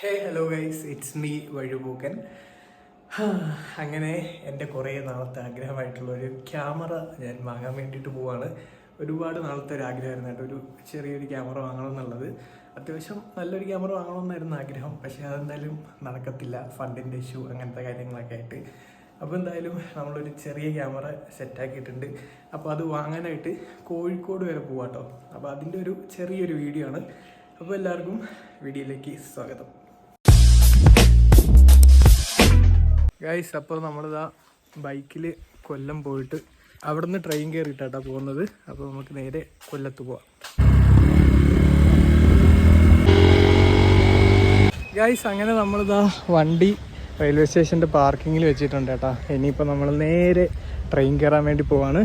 Hey hello guys it's me വഴിപോക്കൻ അങ്ങനെ എന്റെ കുറേ നാളത്തെ ആഗ്രഹമായിട്ടുള്ള ഒരു ക്യാമറ ഞാൻ വാങ്ങാൻ വേണ്ടിയിട്ട് പോവാണ്. ഒരുപാട് നാളത്തെ ഒരു ആഗ്രഹമായിരുന്നു കേട്ടോ. ഒരു ചെറിയൊരു ക്യാമറ വാങ്ങണം എന്നുള്ളത്. അത്യാവശ്യം നല്ലൊരു ക്യാമറ വാങ്ങണമെന്നായിരുന്നു ആഗ്രഹം. പക്ഷേ അതെന്തായാലും നടക്കത്തില്ല. ഫണ്ടിന്റെ ഇഷ്യൂ അങ്ങനത്തെ കാര്യങ്ങളൊക്കെ ആയിട്ട്. അപ്പോൾ എന്തായാലും നമ്മളൊരു ചെറിയ ക്യാമറ സെറ്റാക്കിയിട്ടുണ്ട്. അപ്പോൾ അത് വാങ്ങാനായിട്ട് കോഴിക്കോട് വരെ പോവാട്ടോ. അപ്പോൾ അതിന്റെ ഒരു ചെറിയൊരു വീഡിയോ ആണ്. അപ്പോൾ എല്ലാവർക്കും വീഡിയോയിലേക്ക് സ്വാഗതം. ഗൈസ് അപ്പോൾ നമ്മളിതാ ബൈക്കിൽ കൊല്ലം പോയിട്ട് അവിടുന്ന് ട്രെയിൻ കയറിയിട്ടാട്ടാ പോകുന്നത്. അപ്പോൾ നമുക്ക് നേരെ കൊല്ലത്ത് പോവാം. ഗൈസ് അങ്ങനെ നമ്മളിതാ വണ്ടി റെയിൽവേ സ്റ്റേഷന്റെ പാർക്കിങ്ങിൽ വെച്ചിട്ടുണ്ട് കേട്ടാ ഇനിയിപ്പോൾ നമ്മൾ നേരെ ട്രെയിൻ കയറാൻ വേണ്ടി പോവാണ്.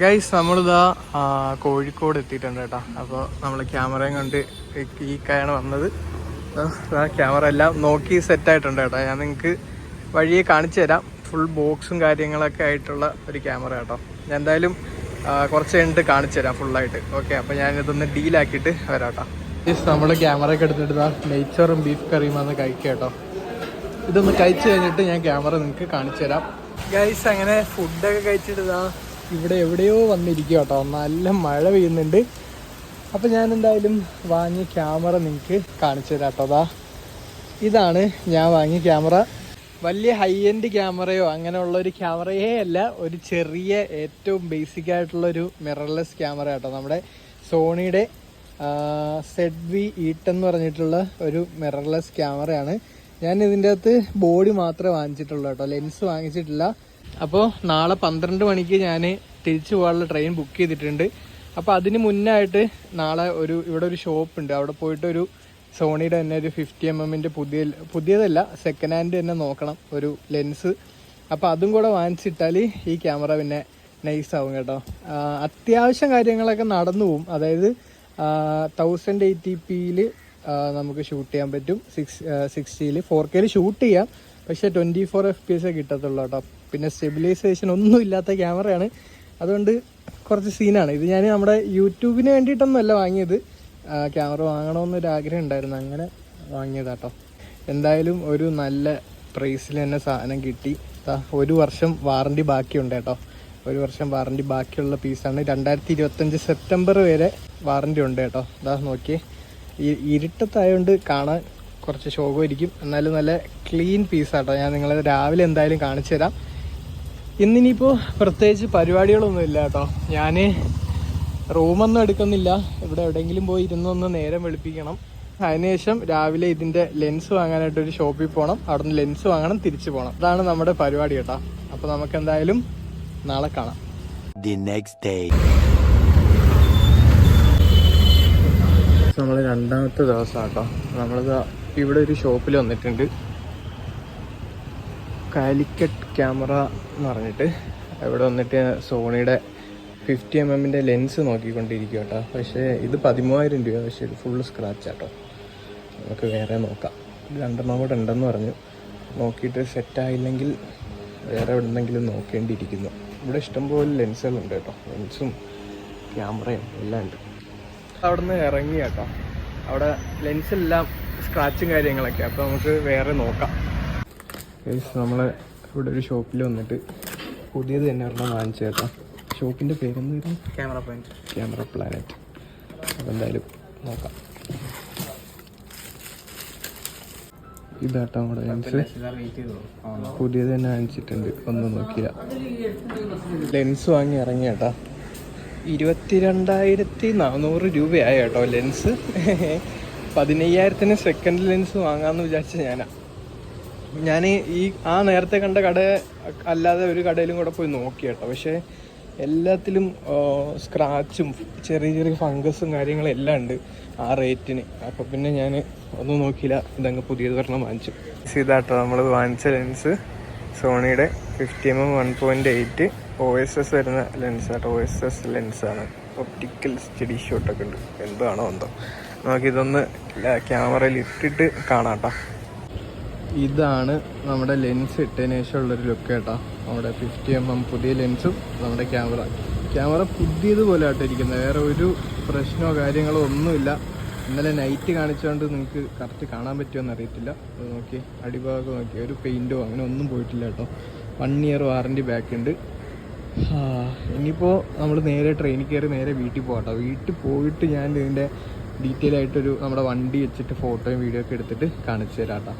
ഗൈസ് നമ്മളിതാ കോഴിക്കോട് എത്തിയിട്ടുണ്ട് കേട്ടോ. അപ്പോൾ നമ്മൾ ക്യാമറയും കൊണ്ട് ഈ കായാണ് വന്നത്. ക്യാമറ എല്ലാം നോക്കി സെറ്റായിട്ടുണ്ട് കേട്ടോ. ഞാൻ നിങ്ങൾക്ക് വഴിയെ കാണിച്ചു തരാം. ഫുൾ ബോക്സും കാര്യങ്ങളൊക്കെ ആയിട്ടുള്ള ഒരു ക്യാമറ കേട്ടോ. ഞാൻ എന്തായാലും കുറച്ച് കഴിഞ്ഞിട്ട് കാണിച്ചു തരാം ഫുള്ളായിട്ട് ഓക്കെ അപ്പോൾ ഞാൻ ഇതൊന്ന് ഡീലാക്കിയിട്ട് വരാം കേട്ടോ. നമ്മൾ ക്യാമറയൊക്കെ എടുത്തിട്ട് ഇതാ നെയ്ച്ചോറും ബീഫ് കറിയും വന്ന് കഴിക്കാം കേട്ടോ. ഇതൊന്ന് കഴിച്ചു കഴിഞ്ഞിട്ട് ഞാൻ ക്യാമറ നിങ്ങൾക്ക് കാണിച്ചു തരാം. ഗൈസ് അങ്ങനെ ഫുഡൊക്കെ കഴിച്ചിട്ട് ഇവിടെ എവിടെയോ വന്നിരിക്കുക കേട്ടോ നല്ല മഴ പെയ്യുന്നുണ്ട്. അപ്പോൾ ഞാൻ എന്തായാലും വാങ്ങിയ ക്യാമറ നിങ്ങൾക്ക് കാണിച്ചു തരാം കേട്ടോ അതാ ഇതാണ് ഞാൻ വാങ്ങിയ ക്യാമറ. വലിയ ഹൈ എൻഡ് ക്യാമറയോ അങ്ങനെയുള്ള ഒരു ക്യാമറയേ അല്ല. ഒരു ചെറിയ ഏറ്റവും ബേസിക് ആയിട്ടുള്ള ഒരു മിറർലെസ് ക്യാമറ കേട്ടോ നമ്മുടെ സോണിയുടെ സെഡ് വി ഈട്ടെന്ന് പറഞ്ഞിട്ടുള്ള ഒരു മിറർലെസ് ക്യാമറയാണ്. ഞാൻ ഇതിന്റെ അകത്ത് ബോഡി മാത്രമേ വാങ്ങിച്ചിട്ടുള്ളൂ കേട്ടോ. ലെൻസ് വാങ്ങിച്ചിട്ടില്ല. അപ്പോൾ നാളെ പന്ത്രണ്ട് മണിക്ക് ഞാൻ തിരിച്ചു പോകാനുള്ള ട്രെയിൻ ബുക്ക് ചെയ്തിട്ടുണ്ട്. അപ്പോൾ അതിന് മുന്നായിട്ട് നാളെ ഒരു ഇവിടെ ഒരു ഷോപ്പ് ഉണ്ട്. അവിടെ പോയിട്ട് ഒരു സോണിയുടെ തന്നെ ഒരു ഫിഫ്റ്റി എം എമ്മിന്റെ പുതിയ പുതിയതല്ല സെക്കൻഡ് ഹാൻഡ് തന്നെ നോക്കണം ഒരു ലെൻസ് അപ്പോൾ അതും കൂടെ വാങ്ങിച്ചിട്ടാൽ ഈ ക്യാമറ പിന്നെ നൈസ് ആവും കേട്ടോ. അത്യാവശ്യം കാര്യങ്ങളൊക്കെ നടന്നു പോവും. അതായത് തൗസൻഡ് എയ്റ്റി പിയിൽ നമുക്ക് ഷൂട്ട് ചെയ്യാൻ പറ്റും. സിക്സ് സിക്സ്റ്റിയിൽ ഫോർ കെയിൽ ഷൂട്ട് ചെയ്യാം. പക്ഷേ twenty four F P S കിട്ടത്തുള്ളൂ കേട്ടോ. പിന്നെ സ്റ്റെബിലൈസേഷൻ ഒന്നും ഇല്ലാത്ത ക്യാമറയാണ് അതുകൊണ്ട് കുറച്ച് സീനാണ് ഇത് ഞാൻ നമ്മുടെ യൂട്യൂബിന് വേണ്ടിയിട്ടൊന്നുമല്ല വാങ്ങിയത്. ക്യാമറ വാങ്ങണമെന്നൊരു ആഗ്രഹം ഉണ്ടായിരുന്നു. അങ്ങനെ വാങ്ങിയതാട്ടോ എന്തായാലും ഒരു നല്ല പ്രൈസിൽ തന്നെ സാധനം കിട്ടി. ഒരു വർഷം വാറണ്ടി ബാക്കിയുണ്ട് കേട്ടോ. ഒരു വർഷം വാറണ്ടി ബാക്കിയുള്ള പീസാണ് രണ്ടായിരത്തി ഇരുപത്തഞ്ച് സെപ്റ്റംബർ വരെ വാറണ്ടി ഉണ്ട് കേട്ടോ. ഇതാ നോക്കിയേ. ഇരുട്ടത്തായതുകൊണ്ട് കാണാൻ കുറച്ച് ശോകമായിരിക്കും. എന്നാലും നല്ല ക്ലീൻ പീസാട്ടോ ഞാൻ നിങ്ങളെ രാവിലെ എന്തായാലും കാണിച്ചു തരാം. ഇന്നിനിപ്പോൾ പ്രത്യേകിച്ച് പരിപാടികളൊന്നും ഇല്ല കേട്ടോ. ഞാൻ റൂമൊന്നും എടുക്കുന്നില്ല. ഇവിടെ എവിടെയെങ്കിലും പോയി ഇരുന്നൊന്ന് നേരം വെളുപ്പിക്കണം. അതിനുശേഷം രാവിലെ ഇതിന്റെ ലെൻസ് വാങ്ങാനായിട്ട് ഒരു ഷോപ്പിൽ പോകണം അവിടെ നിന്ന് ലെൻസ് വാങ്ങണം തിരിച്ചു പോകണം അതാണ് നമ്മുടെ പരിപാടി കേട്ടോ. അപ്പോൾ നമുക്ക് എന്തായാലും നാളെ കാണാം. The next next day. നമ്മൾ രണ്ടാമത്തെ ദിവസം കേട്ടോ നമ്മളിത് ഇവിടെ ഒരു ഷോപ്പിൽ വന്നിട്ടുണ്ട്. കാലിക്കറ്റ് ക്യാമറ എന്ന് പറഞ്ഞിട്ട്. ഇവിടെ വന്നിട്ട് സോണിയുടെ ഫിഫ്റ്റി എം എമ്മിന്റെ ലെൻസ് നോക്കിക്കൊണ്ടിരിക്കുക കേട്ടോ പക്ഷേ ഇത് പതിമൂവായിരം രൂപ. പക്ഷേ ഇത് ഫുള്ള് സ്ക്രാച്ച് കേട്ടോ നമുക്ക് വേറെ നോക്കാം. രണ്ടെണ്ണം കൂടെ ഉണ്ടെന്ന് പറഞ്ഞു. നോക്കിയിട്ട് സെറ്റായില്ലെങ്കിൽ വേറെ എവിടെന്നെങ്കിലും നോക്കേണ്ടിയിരിക്കുന്നു. ഇവിടെ ഇഷ്ടംപോലെ ലെൻസുകളുണ്ട് കേട്ടോ. ലെൻസും ക്യാമറയും എല്ലാം ഉണ്ട്. അവിടെ നിന്ന് ഇറങ്ങി കേട്ടോ. അവിടെ ലെൻസെല്ലാം സ്ക്രാച്ചും കാര്യങ്ങളൊക്കെ. അപ്പോൾ നമുക്ക് വേറെ നോക്കാം. നമ്മൾ ഇവിടെ ഒരു ഷോപ്പിൽ വന്നിട്ട് പുതിയത് തന്നെ ഒരെണ്ണം വാങ്ങിച്ചു കേട്ടോ. ഷോപ്പിന്റെ പേരെന്തായിരുന്നു ക്യാമറ പോയിന്റ് ക്യാമറ പ്ലാനറ്റ് അപ്പോൾ എന്തായാലും നോക്കാം. ഇതാട്ടോ നമ്മുടെ ലെൻസ് പുതിയത് തന്നെ വാങ്ങിച്ചിട്ടുണ്ട്. ഒന്നും നോക്കിയില്ല ലെൻസ് വാങ്ങി ഇറങ്ങി കേട്ടോ ഇരുപത്തിരണ്ടായിരത്തി നാനൂറ് രൂപയായി കേട്ടോ ലെൻസ്. പതിനയ്യായിരത്തിന് സെക്കൻഡ് ലെൻസ് വാങ്ങാമെന്ന് വിചാരിച്ച ഞാനാ. ഞാൻ ഈ ആ നേരത്തെ കണ്ട കട അല്ലാതെ ഒരു കടയിലും കൂടെ പോയി നോക്കി കേട്ടോ. പക്ഷേ എല്ലാത്തിലും സ്ക്രാച്ചും ചെറിയ ചെറിയ ഫംഗസും കാര്യങ്ങളും എല്ലാം ഉണ്ട് ആ റേറ്റിന് അപ്പോൾ പിന്നെ ഞാൻ ഒന്നും നോക്കിയില്ല. ഇതങ്ങ് പുതിയത് പറഞ്ഞാൽ വാങ്ങിച്ചു. ഇതാട്ടോ നമ്മൾ വാങ്ങിച്ച lens. സോണിയുടെ fifty M M one point eight O S S വരുന്ന lens auto. O S S ലെൻസാണ്. Optical steady ഷോട്ടൊക്കെ ഉണ്ട്. എന്താണോ എന്തോ. നമുക്കിതൊന്ന് ക്യാമറയിൽ ഇട്ടിട്ട് കാണാം ഇതാണ് നമ്മുടെ ലെൻസ് ഇട്ടതിന് ശേഷമുള്ളൊരു ലുക്ക് കേട്ടോ. നമ്മുടെ ഫിഫ്റ്റി എം എം പുതിയ ലെൻസും നമ്മുടെ ക്യാമറ. ക്യാമറ പുതിയതുപോലെ ആട്ടോ ഇരിക്കുന്നത്. വേറെ ഒരു പ്രശ്നമോ കാര്യങ്ങളോ ഒന്നുമില്ല. ഇന്നലെ നൈറ്റ് കാണിച്ചുകൊണ്ട് നിങ്ങൾക്ക് കറക്റ്റ് കാണാൻ പറ്റുമോ അറിയത്തില്ല. അത് നോക്കി അടിഭാഗം നോക്കി. ഒരു പെയിന്റോ അങ്ങനെ ഒന്നും പോയിട്ടില്ല കേട്ടോ. വൺ ഇയർ വാറന്റി ബാക്ക് ഉണ്ട്. ഇനിയിപ്പോൾ നമ്മൾ നേരെ ട്രെയിനിൽ കയറി നേരെ വീട്ടിൽ പോകട്ടോ വീട്ടിൽ പോയിട്ട് ഞാൻ ഇതിന്റെ ഡീറ്റെയിൽ ആയിട്ടൊരു നമ്മുടെ വണ്ടി വെച്ചിട്ട് ഫോട്ടോയും വീഡിയോ ഒക്കെ എടുത്തിട്ട് കാണിച്ചു തരാം കേട്ടോ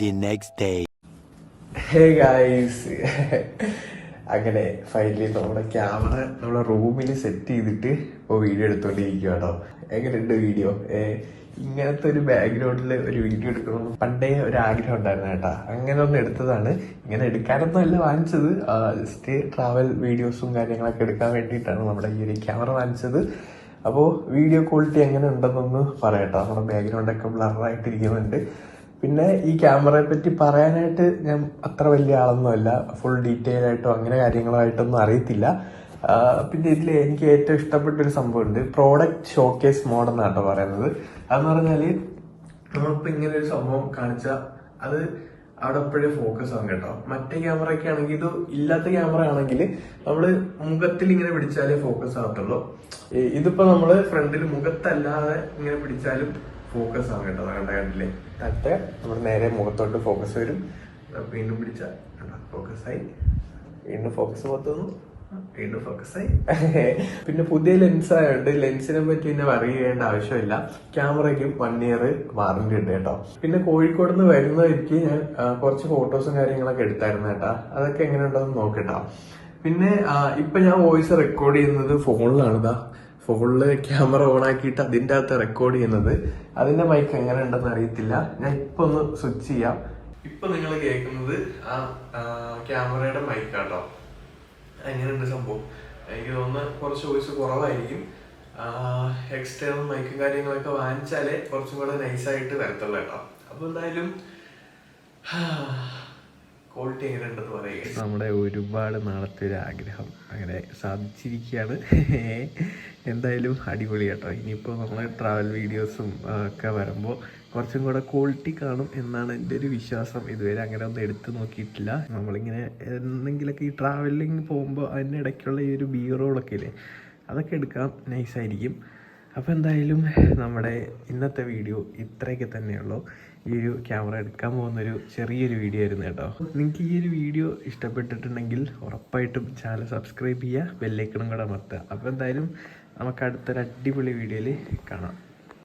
the next day. Hey guys അങ്ങനെ ഫൈനലി നമ്മുടെ ക്യാമറ നമ്മുടെ റൂമിൽ സെറ്റ് ചെയ്തിട്ട് ഇപ്പോൾ വീഡിയോ എടുത്തുകൊണ്ടിരിക്കുക കേട്ടോ എങ്ങനെയുണ്ട് വീഡിയോ ഇങ്ങനത്തെ ഒരു ബാക്ക്ഗ്രൗണ്ടിൽ ഒരു വീഡിയോ എടുക്കണം പണ്ടേ ഒരു ആഗ്രഹം ഉണ്ടായിരുന്നു കേട്ടാ. അങ്ങനെ ഒന്ന് എടുത്തതാണ്. ഇങ്ങനെ എടുക്കാനൊന്നും അല്ല വാങ്ങിച്ചത്. ജസ്റ്റ് ട്രാവൽ വീഡിയോസും കാര്യങ്ങളൊക്കെ എടുക്കാൻ വേണ്ടിയിട്ടാണ് നമ്മുടെ ഈ ഒരു ക്യാമറ വാങ്ങിച്ചത്. അപ്പോൾ വീഡിയോ ക്വാളിറ്റി എങ്ങനെ ഉണ്ടെന്നൊന്ന് പറയട്ടോ നമ്മുടെ ബാക്ക്ഗ്രൗണ്ടൊക്കെ ബ്ലറായിട്ടിരിക്കുന്നുണ്ട് പിന്നെ ഈ ക്യാമറയെ പറ്റി പറയാനായിട്ട് ഞാൻ അത്ര വലിയ ആളൊന്നുമല്ല. ഫുൾ ഡീറ്റെയിൽ ആയിട്ടോ അങ്ങനെ കാര്യങ്ങളായിട്ടൊന്നും അറിയത്തില്ല. പിന്നെ ഇതിൽ എനിക്ക് ഏറ്റവും ഇഷ്ടപ്പെട്ട ഒരു സംഭവമുണ്ട്. പ്രോഡക്റ്റ് ഷോക്കേസ് മോഡ് കേട്ടോ പറയുന്നത്. അതെന്ന് പറഞ്ഞാൽ നമ്മളിപ്പോ ഇങ്ങനെ ഒരു സംഭവം കാണിച്ചാൽ അത് അവിടെ എപ്പോഴും ഫോക്കസ് ആവും കേട്ടോ. മറ്റേ ക്യാമറ ഒക്കെ ആണെങ്കിൽ ഇത് ഇല്ലാത്ത ക്യാമറ ആണെങ്കിൽ നമ്മൾ മുഖത്തിൽ ഇങ്ങനെ പിടിച്ചാലേ ഫോക്കസ് ആവത്തുള്ളൂ. ഈ ഇതിപ്പോ നമ്മൾ ഫ്രണ്ടിൽ മുഖത്തല്ലാതെ ഇങ്ങനെ പിടിച്ചാലും ഫോക്കസ് ആവും കേട്ടോ കണ്ട കണ്ടില്ലേ? തട്ട് നമ്മൾ നേരെ മുഖത്തോട്ട് ഫോക്കസ് വരും. വീണ്ടും പിടിച്ചാൽ ഫോക്കസ് ആയി. വീണ്ടും ഫോക്കസ് പുറത്തുനിന്നു വീണ്ടും ഫോക്കസ് ആയി. പിന്നെ പുതിയ ലെൻസ് ആയതുകൊണ്ട് ലെൻസിനെ പറ്റി പിന്നെ വറി ചെയ്യേണ്ട ആവശ്യമില്ല. ക്യാമറയ്ക്കും വൺ ഇയർ വാറന്റി ഉണ്ട് കേട്ടോ. പിന്നെ കോഴിക്കോട് നിന്ന് വരുന്ന വരുന്നവർക്ക് ഞാൻ കുറച്ച് ഫോട്ടോസും കാര്യങ്ങളൊക്കെ എടുത്തായിരുന്നു കേട്ടോ. അതൊക്കെ എങ്ങനെ എങ്ങനെയുണ്ടെന്ന് നോക്കട്ടോ. പിന്നെ ഇപ്പൊ ഞാൻ വോയിസ് റെക്കോർഡ് ചെയ്യുന്നത് ഫോണിലാണ് ഇതാ ഫോണിൽ ക്യാമറ ഓൺ ആക്കിയിട്ട് അതിന്റെ അകത്ത് റെക്കോർഡ് ചെയ്യുന്നത്. അതിന്റെ മൈക്ക് എങ്ങനെ ഉണ്ടെന്ന് അറിയത്തില്ല. ഞാൻ ഇപ്പൊ ഒന്ന് സ്വിച്ച് ചെയ്യാം. ഇപ്പൊ നിങ്ങൾ കേൾക്കുന്നത് ആ ക്യാമറയുടെ മൈക്കാട്ടോ എങ്ങനെയുണ്ട് സംഭവം. എനിക്ക് തോന്നുന്ന കുറച്ച് വോയിസ് കുറവായിരിക്കും. എക്സ്റ്റേണൽ മൈക്കും കാര്യങ്ങളൊക്കെ വാങ്ങിച്ചാലേ കുറച്ചും കൂടെ നൈസായിട്ട് വരത്തുള്ളൂ കേട്ടോ. അപ്പൊ എന്തായാലും നമ്മുടെ ഒരുപാട് നാളത്തെ ഒരു ആഗ്രഹം അങ്ങനെ സാധിച്ചിരിക്കുകയാണ്. എന്തായാലും അടിപൊളി കേട്ടോ. ഇനിയിപ്പോൾ നമ്മൾ ട്രാവൽ വീഡിയോസും ഒക്കെ വരുമ്പോൾ കുറച്ചും കൂടെ ക്വാളിറ്റി കാണും എന്നാണ് എന്റെ ഒരു വിശ്വാസം. ഇതുവരെ അങ്ങനെ ഒന്നും എടുത്തു നോക്കിയിട്ടില്ല. നമ്മളിങ്ങനെ എന്തെങ്കിലുമൊക്കെ ഈ ട്രാവലിംഗ് പോകുമ്പോൾ അതിന്റെ ഇടയ്ക്കുള്ള ഈ ഒരു ബീറോളൊക്കെ ഇല്ലേ അതൊക്കെ എടുക്കാം. നൈസായിരിക്കും അപ്പോൾ എന്തായാലും നമ്മുടെ ഇന്നത്തെ വീഡിയോ ഇത്രയൊക്കെ തന്നെയുള്ളൂ. ഈ ഒരു ക്യാമറ എടുക്കാൻ പോകുന്നൊരു ചെറിയൊരു വീഡിയോ ആയിരുന്നു കേട്ടോ. നിങ്ങൾക്ക് ഈ ഒരു വീഡിയോ ഇഷ്ടപ്പെട്ടിട്ടുണ്ടെങ്കിൽ ഉറപ്പായിട്ടും ചാനൽ സബ്സ്ക്രൈബ് ചെയ്യുക ബെല്ലൈക്കണും കൂടെ അമർത്തുക. അപ്പോൾ എന്തായാലും നമുക്ക് അടുത്തൊരു അടിപൊളി വീഡിയോയിൽ കാണാം.